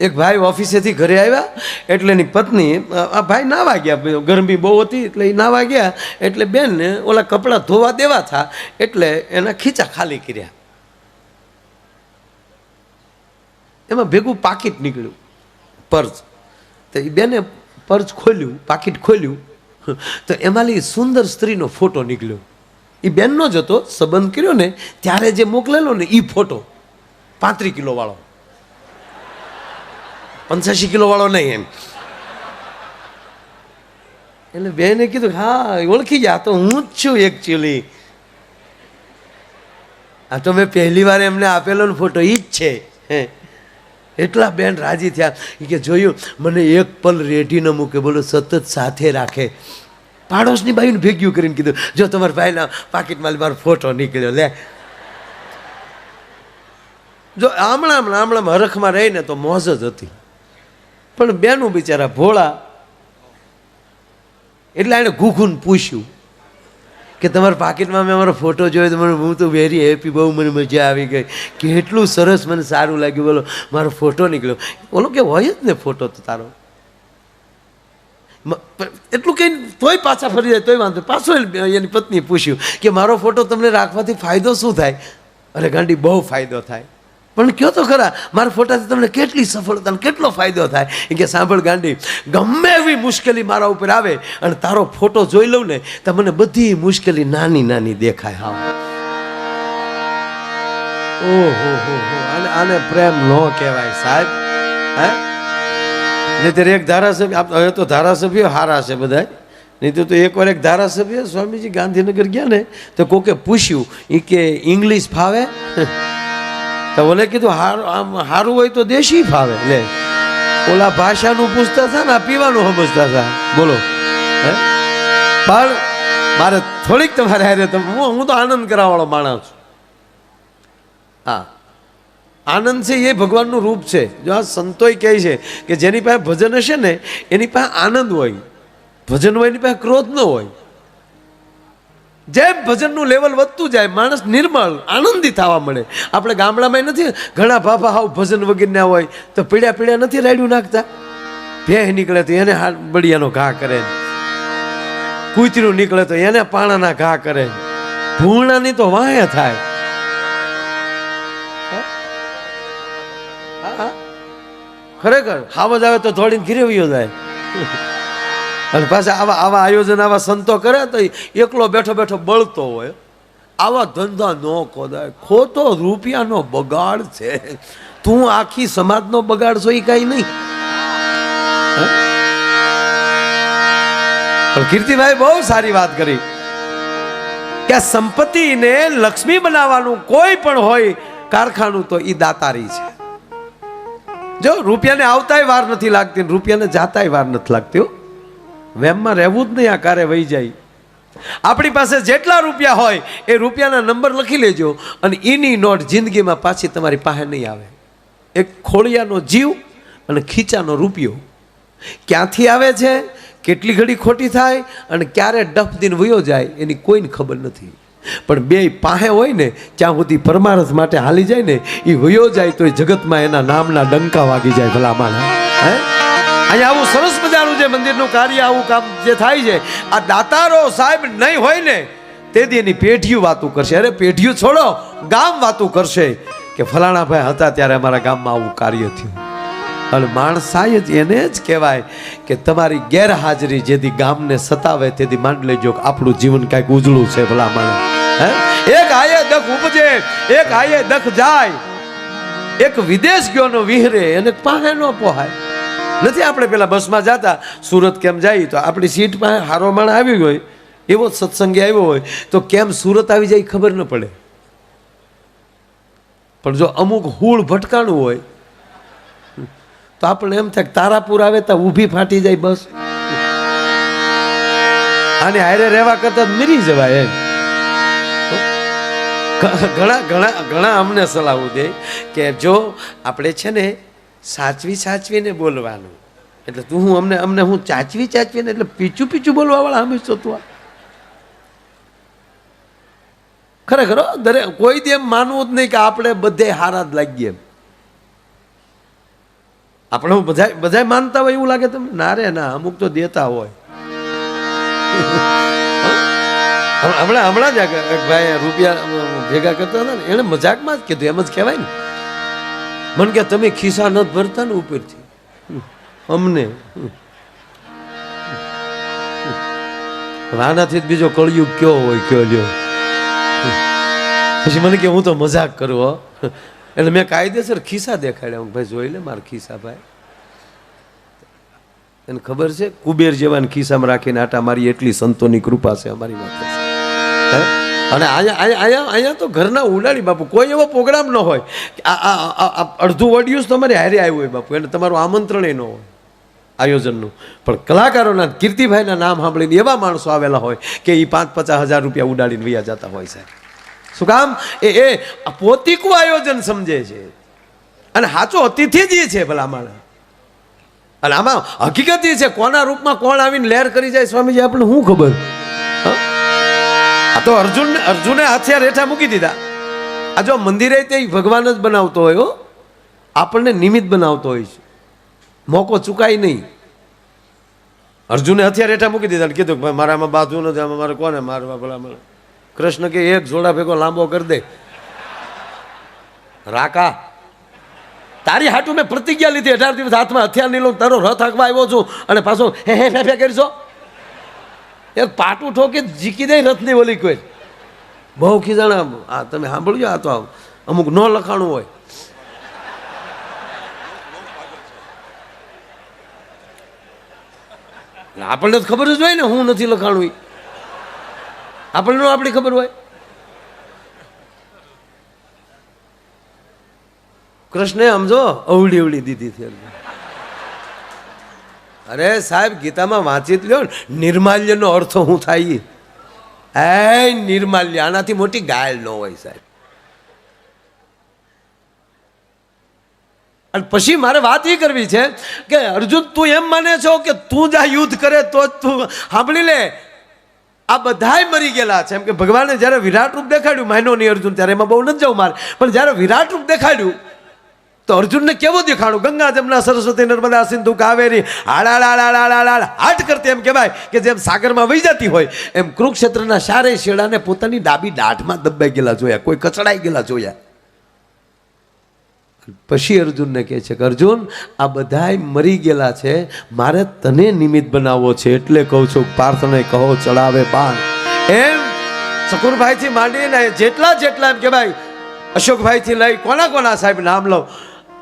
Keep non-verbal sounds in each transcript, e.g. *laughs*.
એક ભાઈ ઓફિસેથી ઘરે આવ્યા, એટલે એની પત્ની આ ભાઈ નાવા ગયા. ગરમી બહુ હતી, એટલે એ નાવા ગયા. એટલે બેનને ઓલા કપડાં ધોવા દેવા થા, એટલે એના ખીચા ખાલી કર્યા. એમાં ભેગું પાકીટ નીકળ્યું, પર્સ. તો એ બેને પર્સ ખોલ્યું, પાકીટ ખોલ્યું. તો એમાંની સુંદર સ્ત્રીનો ફોટો નીકળ્યો. એ બેનનો જ હતો, સંબંધ કર્યો ને ત્યારે જે મોકલેલો ને એ ફોટો, પાંત્રી કિલો વાળો. પંચ્યાસી કિલો વાળો નહીં એમ. એટલે બેને કીધું, હા ઓળખી જા તો હું જ છું એકચ્યુઅલી આ તો મેં પહેલી વાર એમને આપેલો ને ફોટો એ જ છે. એટલા બેન રાજી થયા. કે, જોયું, મને એક પલ રેઢી ન મૂકે. બોલો, સતત સાથે રાખે. પાડોશની બાઈને ભેગ્યું કરીને કીધું, જો તમારા ભાઈના પાકીટમાં મારો ફોટો નીકળ્યો, લે. જો આમણા હમણાં આમણાં હરખમાં રહીને તો મોજ જ હતી. પણ બેનું બિચારા ભોળા. એટલે એણે ઘૂઘુન પૂછ્યું કે તમારા પાકીટમાં મેં અમારો ફોટો જોયો તો મને હું તો વેરી હેપી બહુ મને મજા આવી ગઈ. કેટલું સરસ મને સારું લાગ્યું. બોલો, મારો ફોટો નીકળ્યો. બોલો, કે હોય જ ને ફોટો તો તારો. એટલું કંઈ તોય પાછા ફરી જાય, તોય વાંધો. પાછો એની પત્નીએ પૂછ્યું કે મારો ફોટો તમને રાખવાથી ફાયદો શું થાય? અરે ગાંડી, બહુ ફાયદો થાય. પણ કયો તો ખરા? મારા ફોટાથી તમને કેટલી સફળતા કેટલો ફાયદો થાય? કે સાંભળ ગાંડી, ગમે એવી મુશ્કેલી મારા ઉપર આવે અને તારો ફોટો જોઈ લઉં ને, તો મને બધી મુશ્કેલી નાની નાની દેખાય, હા. ઓહો, હો હો, આને આને પ્રેમ ન કહેવાય સાહેબ, હે? નહીં એક ધારાસભ્ય હવે તો ધારાસભ્ય હારા છે બધા નહીં તો તો એકવાર એક ધારાસભ્ય સ્વામીજી ગાંધીનગર ગયા ને, તો કોકે પૂછ્યું એ કે ઇંગ્લિશ ફાવે? તો ઓલે કીધું, હારું, આમ હારું હોય તો દેશી ફાવે. લે. ઓલા ભાષાનું પૂછતા હતા ને પીવાનું સમજતા હતા. બોલો. હે? પણ મારે થોડીક તમારે હારે તમે હું હું તો આનંદ કરાવવાળો માણસ છું. હા. આનંદ છે એ ભગવાનનું રૂપ છે. જો આ સંતોય કહે છે કે જેની પાસે ભજન હશે ને, એની પાસે આનંદ હોય. ભજન હોય, એની પાસે ક્રોધ ન હોય. જેમ ભજનનું લેવલ વધતું જાય, માણસ નિર્મળ, આનંદી થવા મળે. આપણે ગામડામાં નથી, ઘણા ભાભા હાવ ભજન વગેરે હોય, તો પીડ્યા પીડ્યા નથી રાડ્યું નાખતા? ભેહ નીકળે તો એને હાથ બળિયાનો ઘા કરે. કૂતરું નીકળે તો એને પાણાના ઘા કરે. ભૂણાની તો વાંહે થાય. ખરેખર હાવજ આવે તો થોડીને ઘીરે જાય. અને પાછા આવા આવા આયોજન, આવા સંતો કરે તો એકલો બેઠો બેઠો બળતો હોય. આવા ધંધા ન ખોદાય. ખોટો રૂપિયાનો બગાડ છે. તું આખી સમાજનો બગાડ છો એ કાંઈ નહીં? પણ કીર્તિભાઈ બહુ સારી વાત કરી. કે આ સંપત્તિને લક્ષ્મી બનાવવાનું કોઈ પણ હોય, કારખાનું તો એ દાતારી છે. જો રૂપિયાને આવતાય વાર નથી લાગતી રૂપિયાને જાતાય વાર નથી લાગતી હો. વેમમાં રહેવું જ નહીં આ કારે વહી જાય. આપણી પાસે જેટલા રૂપિયા હોય, એ રૂપિયાના નંબર લખી લેજો અને એની નોટ જિંદગીમાં પાછી તમારી પાસે નહીં આવે. એક ખોળિયાનો જીવ અને ખીચાનો રૂપિયો. ક્યાંથી આવે છે? કેટલી ઘડી ખોટી થાય અને ક્યારે ડફ દિન વયો જાય એની કોઈને ખબર નથી. પણ બે પાસે હોય ને, ત્યાં સુધી પરમારથ માટે હાલી જાય ને એ વયો જાય તો એ જગતમાં એના નામના ડંકા વાગી જાય ભલા હે? અહીંયા આવું સરસ જે મંદિરનું કાર્ય આવું કામ જે થાય છે, આ દાતારો સાહેબ નહીં હોય ને તેથી એની પેઢીઓ વાતું કરશે. અરે, પેઢીઓ છોડો, ગામ વાતું કરશે કે ફલાણા ભાઈ હતા ત્યારે અમારા ગામમાં આવું કાર્ય થયું. અને માણસાય જ એને જ કહેવાય કે તમારી ગેરહાજરી જેથી ગામને સતાવે તેથી માંડ લેજો આપણું જીવન કાંઈક ઉજળું છે ભલા માણસ હે? એક આયે દખ ઉપજે, એક આયે દખ જાય. એક વિદેશ ગયોનો વિહરે અને પાસે ન પોહાય. નથી આપણે પેલા બસમાં જતા, સુરત કેમ જાય, તો આપણી સીટ પાસે હારો માણ આવી હોય, એવો સત્સંગી આવ્યો હોય, તો કેમ સુરત આવી જાય ખબર ન પડે. પણ જો અમુક હૂળ ભટકાણું હોય, તો આપણને એમ થાય તારાપુર આવે તો ઊભી ફાટી જાય બસ. અને હારે રહેવા કરતા મરી જવાય એમ. ઘણા ઘણા ઘણા અમને સલાહ દે કે જો આપણે છે ને સાચવી સાચવીને બોલવાનું. એટલે તું હું અમને અમને હું ચાચવી ચાચવીને એટલે પીચું પીચું બોલવા વાળા હંમેશા તું આ. ખરેખર દરેક કોઈ એમ માનવું જ નહીં કે આપણે બધે હારા જ લાગીએ આપણે બધા બધા માનતા હોય એવું લાગે તમને? ના રે, ના, અમુક તો દેતા હોય. હમણાં હમણાં જ ભાઈ રૂપિયા ભેગા કરતા હતા ને એને મજાકમાં જ કીધું, એમ જ કહેવાય ને. મને કે તમે ખિસ્સા નથી ભરતા ને ઉપરથી. અમને. આનાથી બીજો કળયુગ કયો હોય કયો લ્યો પછી મને કે હું તો મજાક કરું, હો એટલે મેં કાયદેસર ખિસ્સા દેખાડ્યા હું ભાઈ જોઈ લે મારા ખિસ્સા ભાઈ એને ખબર છે કુબેર જેવાને ખિસ્સામાં રાખીને આટા મારી એટલી સંતોની કૃપા છે અમારી માથે હે? અને અહીંયા અહીંયા અહીંયા તો ઘરના ઉડાડી બાપુ, કોઈ એવો પ્રોગ્રામ ન હોય. આ અડધું વડિયું તમારે હારે આવ્યું હોય બાપુ, એટલે તમારું આમંત્રણ ન હોય આયોજનનું. પણ કલાકારોના, કીર્તિભાઈના નામ સાંભળીને એવા માણસો આવેલા હોય કે એ પાંચ પચાસ હજાર રૂપિયા ઉડાડીને વૈયા જતા હોય સાહેબ. શું કામ? એ એ પોતિકું આયોજન સમજે છે. અને સાચો અતિથિ જ એ છે ભલા અને આમાં હકીકત એ છે, કોના રૂપમાં કોણ આવીને લહેર કરી જાય સ્વામીજી, આપણને શું ખબર? આ તો અર્જુન અર્જુને હથિયાર હેઠા મૂકી દીધા. આ જો મંદિરે તે ભગવાન જ બનાવતો હોય આપણને નિમિત્ત બનાવતો હોય છે. મોકો ચૂકાય નહીં. અર્જુને હથિયાર હેઠા મૂકી દીધા કીધું ભાઈ મારામાં બાજુ નથી આમાં મારે કોને મારવા ભલા મને કૃષ્ણ કે એક જોડા ભેગો લાંબો કરી દે. રાકા, તારી હાટું મેં પ્રતિજ્ઞા લીધી. અઢાર દિવસ હાથમાં હથિયાર નહીં લઉં તારો રથ હાંકવા આવ્યો છું અને પાછો હે હે ફે કરશો? એક પાટું ઠોકે જીકી દે રથની ઓલી કોઈ. બહુ ખીજાણા આ તમે સાંભળજો આ તો આમ. અમુક ન લખાણું હોય. આપણને તો ખબર જ હોય ને, હું નથી લખાણું. આપણને આપણી ખબર હોય. કૃષ્ણે સમજો અવળી અવળી દીધી છે. અરે સાહેબ, ગીતામાં વાંચી લ્યો ને. નિર્માલ્યનો અર્થ શું થાય એ. નિર્માલ્ય, આનાથી મોટી ગાયલ ન હોય સાહેબ. અને પછી મારે વાત એ કરવી છે કે, અર્જુન, તું એમ માને છો કે તું જ આ યુદ્ધ કરે તો જ તું સાંભળી લે. આ બધાય મરી ગયેલા છે. એમ કે ભગવાને જ્યારે વિરાટ રૂપ દેખાડ્યું, માયનો નહીં અર્જુન, ત્યારે એમાં બહુ નથી જવું મારે. પણ જ્યારે વિરાટ રૂપ દેખાડ્યું તો અર્જુનને કેવો દેખાડું ગંગા જમના સરસ્વતી, નર્મદા, સિંધુ, કાવેરી હાટ કરતી એમ કહેવાય કે જેમ સાગરમાં વહી જતી હોય, એમ કુરુક્ષેત્રના સારે શેડાને પોતાની ડાબી દાઢમાં દબાઈ ગયેલા જોયા, કોઈ કચડાઈ ગયેલા જોયા. પછી અર્જુનને કહે છે કે, અર્જુન, આ બધાય મરી ગયેલા છે, મારે તને નિમિત્ત બનાવવો છે, એટલે કહું છું પાર્થને કહો, ચડાવે પાન એમ શકુરભાઈથી માંડીને જેટલા જેટલા એમ કહેવાય ભાઈ અશોકભાઈથી લઈ કોના કોના સાહેબ નામ લો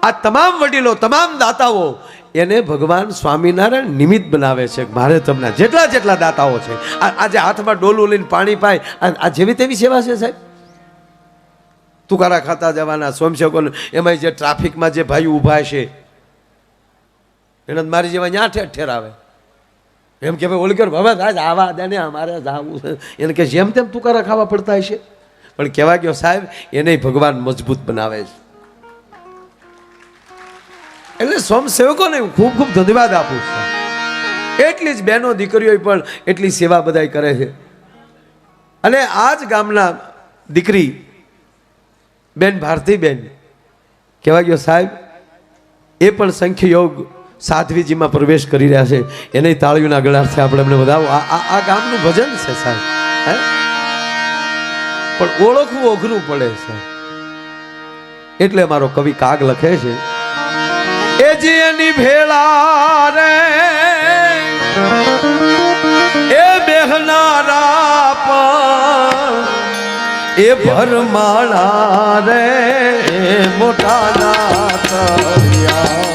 આ તમામ વડીલો, તમામ દાતાઓ એને ભગવાન સ્વામિનારાયણ નિમિત્ત બનાવે છે. મારે તમને જેટલા જેટલા દાતાઓ છે. આજે હાથમાં ડોલું લઈને પાણી પાય. આ જેવી તેવી સેવા છે સાહેબ? તુકારા ખાતા જવાના સ્વયંસેવકો એમાં જે ટ્રાફિકમાં જે ભાઈ ઊભા છે એને મારી જેવા ન્યા ઠેર ઠેર આવે. એમ કે ભાઈ ઓલી કર હવે આજ આવા દે ને અમારે જાવું છે. એને કે જેમ તેમ તુકારા ખાવા પડતા હશે. પણ કહેવા ગયો સાહેબ, એને ભગવાન મજબૂત બનાવે છે. એટલે સ્વયંસેવકોને હું ખૂબ ખૂબ ધન્યવાદ આપું છું. એટલી જ બહેનો દીકરીઓ પણ એટલી સેવા બધાય કરે છે. અને આ જ ગામના દીકરી, બેન ભારતીબેન, કહેવા ગયો, સાહેબ, એ પણ સંખ્ય યોગ સાધ્વીજીમાં પ્રવેશ કરી રહ્યા છે. એને તાળીઓના ગળાથી આપણે એમને વધાવો. આ આ ગામનું ભજન છે, સાહેબ. હે? પણ ઓળખવું અઘરું પડે છે. એટલે મારો કવિ કાગ લખે છે. એ જે એની ભેળા રે એ બેહનારા પણ એ ભરમાળા રે મોટા લોમડા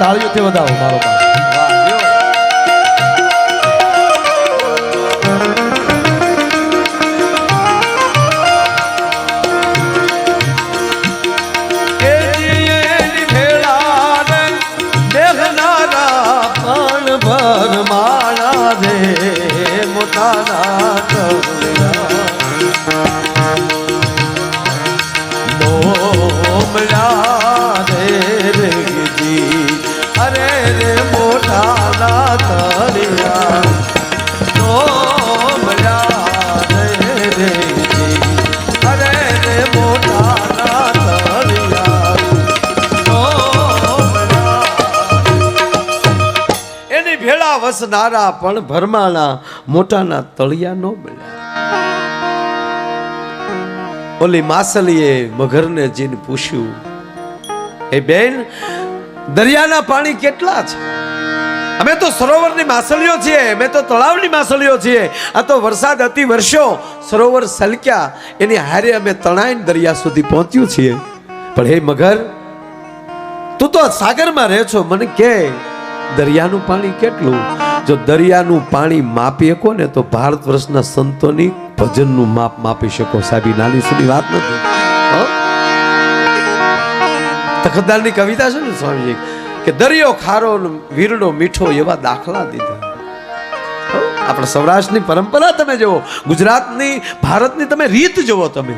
તાળીઓથી વધાવો મારો બાપ. ભેળા વસનારા પણ ભરમાના મોટાના તળિયા નો મળ્યા ઓલી માસલીએ મગરને જીન પૂછ્યું એ બેન, દરિયાના પાણી કેટલા છે? અમે તો સરોવરની માસલીઓ છીએ, અમે તો તળાવની માસલીઓ છીએ. આ તો વરસાદ અતિ વર્ષો સરોવર સલક્યા, એની હારે અમે તણાઈને દરિયા સુધી પહોંચ્યું છીએ. પણ હે મગર તું તો સાગરમાં રહે છો, મને કે. દરિયાનું પાણી કેટલું? જો દરિયાનું પાણી માપી શકો ને, તો ભારત વર્ષના સંતોની ભજનનું માપ માપી શકો. સાહેબી નાની સુની વાત નથી. તખતદારની કવિતા છે ને, સ્વામીજી, કે દરિયો ખારો વીરડો મીઠો એવા દાખલા દીધા. આપણે સૌરાષ્ટ્રની પરંપરા તમે જુઓ, ગુજરાતની, ભારતની તમે રીત જુઓ તમે.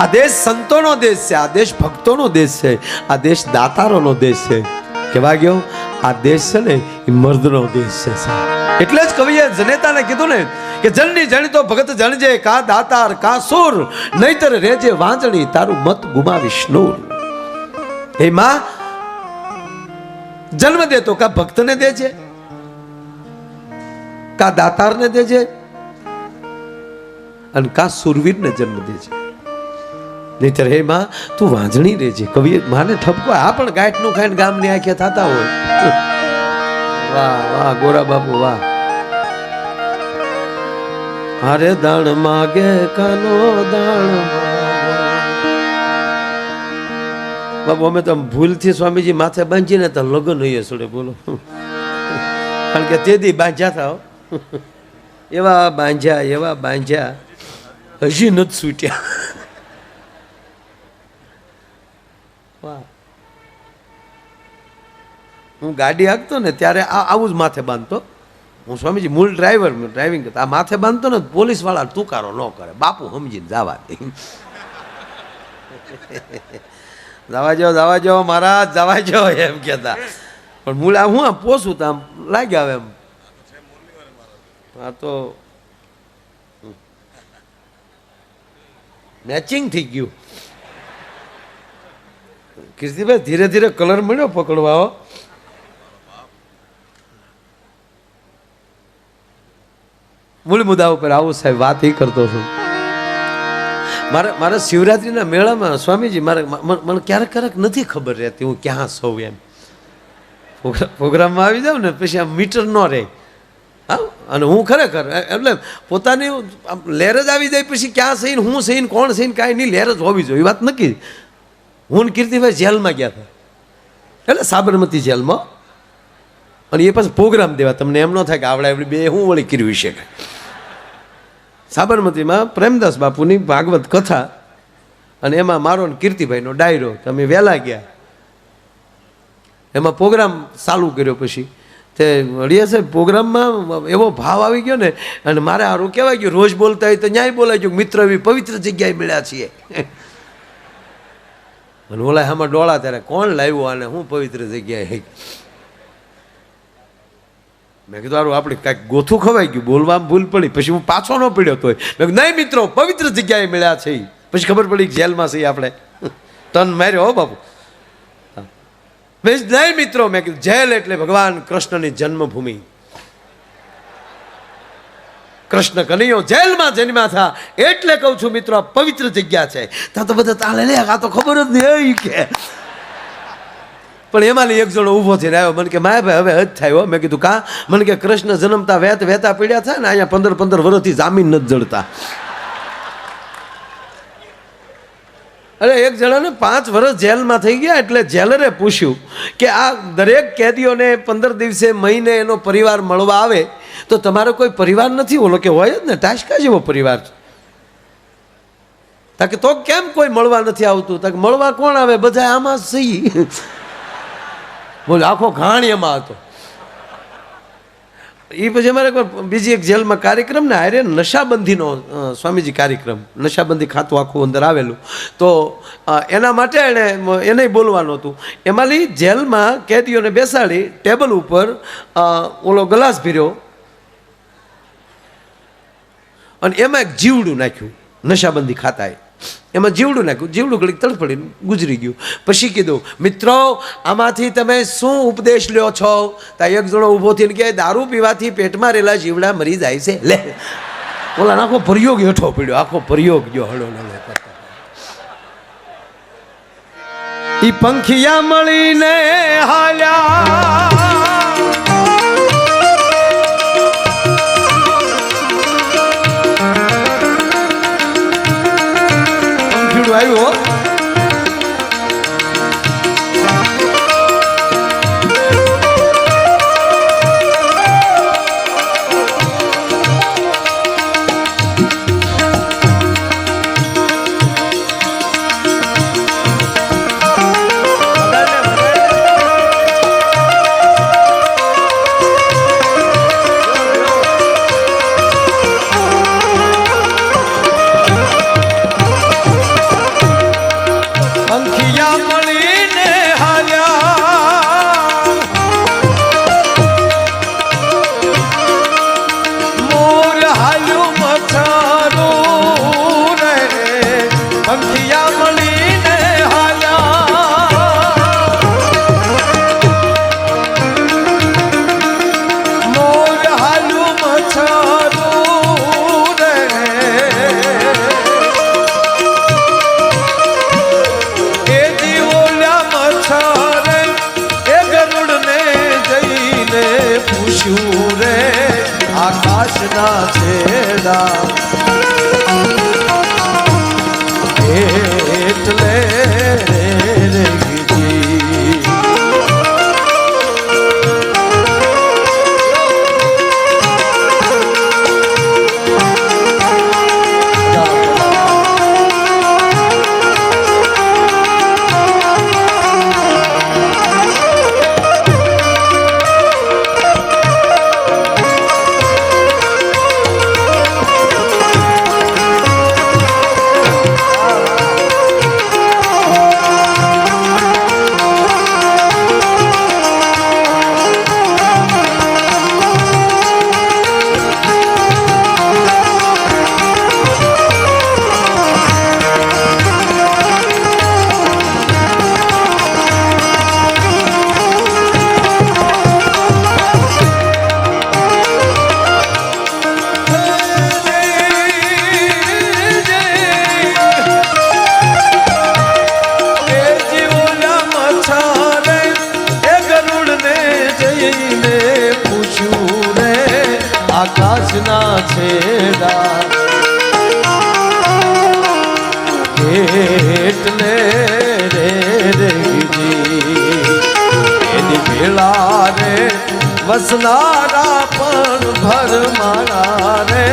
આ દેશ સંતોનો દેશ છે, આ દેશ ભક્તોનો દેશ છે, આ દેશ દાતારોનો દેશ છે. કેવા ગયો? આ દેશ છે ને, એ મર્દનો દેશ છે. એટલે જ કવિએ જનેતાને કીધું ને કે જનની જણતો ભગત જણજે, કા દાતાર, કા સુર, નહીતર રેજે વાંજણી તારું મત ગુમાવીશ નૂર. હે માં, જન્મ દે તો કા ભક્તને દેજે? કા દાતારને દેજે? અને કા સુરવીરને જન્મ દેજે? નહીતર હે માં, તું વાંજણી રહેજે. કવિએ માને ઠપકો. આ પણ ગાંઠનું ખાઈને ગામની આંખે થતા હોય. વાહ વાહ, ગોરા બાબુ વાહ. હારે દાણ માગે, કાનો દાણ. બાબુ અમે તો ભૂલથી સ્વામીજી માથે બાંધીને તો લગ્ન હોઈએ છોડે, બોલો. કારણ કે તે દી બાંધ્યા થાવ એવા બાંધ્યા એવા બાંધ્યા. હજી નથી છૂટ્યા. હું ગાડી હાંકતો ને ત્યારે આ આવું જ માથે બાંધતો. હું સ્વામીજી, મૂળ ડ્રાઈવર ડ્રાઇવિંગ કરતા. આ માથે બાંધતો ને પોલીસવાળા તુકારો ન કરે. બાપુ સમજીને જવા દે. *laughs* જવા જાઓ જવા જાઓ મહારાજ, જવા જાઓ એમ કહેતા. પણ મૂળ આ હું આમ પોસું તો આમ લાગ્યા આવે એમ. આ તો મેચિંગ થઈ ગયું. કીર્તિભાઈ, ધીરે ધીરે કલર મળ્યો પકડવા મૂળ મુદ્દા ઉપર આવું સાહેબ વાત એ કરતો છું. મારે મારા શિવરાત્રિના મેળામાં સ્વામીજી, મારે મને ક્યારેક ક્યારેક નથી ખબર રહેતી હું ક્યાં સૌ એમ. પ્રોગ્રામમાં આવી જાઉં ને પછી આ મીટર ન રહે. હા? અને હું ખરેખર એટલે પોતાની આમ લહેર જ આવી જાય પછી ક્યાં સહીને, હું સહીને, કોણ સહીને, કાંઈ નહીં, લહેર જ હોવી જોઈએ. એ વાત નક્કી? હું કીર્તિભાઈ જેલમાં ગયા હતા. એટલે સાબરમતી જેલમાં. અને એ પાછું પ્રોગ્રામ દેવા. તમને એમ ન થાય કે આવડે આવડી બે, હું વળી કરવી છે સાબરમતીમાં પ્રેમદાસ બાપુની ભાગવત કથા અને એમાં મારો ને કીર્તિભાઈનો ડાયરો. તમે વહેલા ગયા. એમાં પ્રોગ્રામ ચાલુ કર્યો પછી. તે અડિયા સાહેબ પ્રોગ્રામમાં એવો ભાવ આવી ગયો ને, અને મારે સારું કહેવાય ગયું રોજ બોલતા હોય તો ન્યાય બોલાય ગયું. મિત્ર એવી પવિત્ર જગ્યાએ મળ્યા છીએ. *laughs* અને ઓલા આમાં ડોળા ત્યારે, કોણ લાવ્યું આને? હું પવિત્ર જગ્યાએ મેં કીધું સારું આપણે કાંઈક ગોથું ખવાઈ ગયું, બોલવામાં ભૂલ પડી. પછી હું પાછો ન પડ્યો તોય. મેં નહીં મિત્રો, પવિત્ર જગ્યાએ મળ્યા છે પછી ખબર પડી જેલમાં છે આપણે. તન માર્યો હો બાપુ. નહીં મિત્રો. મેં કીધું, જેલ એટલે ભગવાન કૃષ્ણની જન્મભૂમિ. કૃષ્ણ કનૈયો, જેલમાં જન્મ્યા હતા એટલે કહું છું, મિત્રો પવિત્ર જગ્યા છે. ત્યાં તો બધા તાલે લે, આ તો ખબર જ નહીં કે. પણ એમાંથી એક જણો ઊભો થઈને આવ્યો. મને કે, માય ભાઈ, હવે હજ થાય મેં કીધું, કા? મને કે, કૃષ્ણ જન્મતા વેત વેતા પીડ્યા થાય ને અહીંયા પંદર પંદર વર્ષથી જામીન નથી જડતા. અરે, એક જણાને પાંચ વર્ષ જેલમાં થઈ ગયા એટલે જેલરે પૂછ્યું કે, આ દરેક કેદીઓને પંદર દિવસે મહિને એનો પરિવાર મળવા આવે તો તમારો કોઈ પરિવાર નથી? ઓલો કે, હોય જ ને ટાશકા જેવો પરિવાર તાકે તો કેમ કોઈ મળવા નથી આવતું? તાકે મળવા કોણ આવે? બધા આમાં સહી બોલ, આખો ઘાણ એમાં હતો. એ પછી અમારે બીજી એક જેલમાં કાર્યક્રમ ને હારે નશાબંધીનો સ્વામીજી કાર્યક્રમ, નશાબંધી ખાતું આખું અંદર આવેલું. તો એના માટે એણે એને બોલવાનું હતું. એમાંની જેલમાં કેદીઓને બેસાડી ટેબલ ઉપર ઓલો ગ્લાસ ભીર્યો. અને એમાં એક જીવડું નાખ્યું, નશાબંધી ખાતાએ. એમાં જીવડું નાખ્યું, જીવડું ઘડીક તડફડીને ગુજરી ગયું. પછી કીધું, મિત્રો, આમાંથી તમે શું ઉપદેશ લ્યો છો? તા એક જણો ઊભો થઈને કે દારૂ પીવાથી પેટમાં રહેલા જીવડા મરી જાય છે. લે. ઓલા આખો પ્રયોગ હેઠો પડ્યો, આખો પ્રયોગ ગયો હળો હળો પંખિયા મળીને હાલ્યા. પંખીડું આવ્યું આકાશના છેડા. એટલે રે રે ગીજી. એની ભેળા રે વસનારા પણ ભરમાણા રે.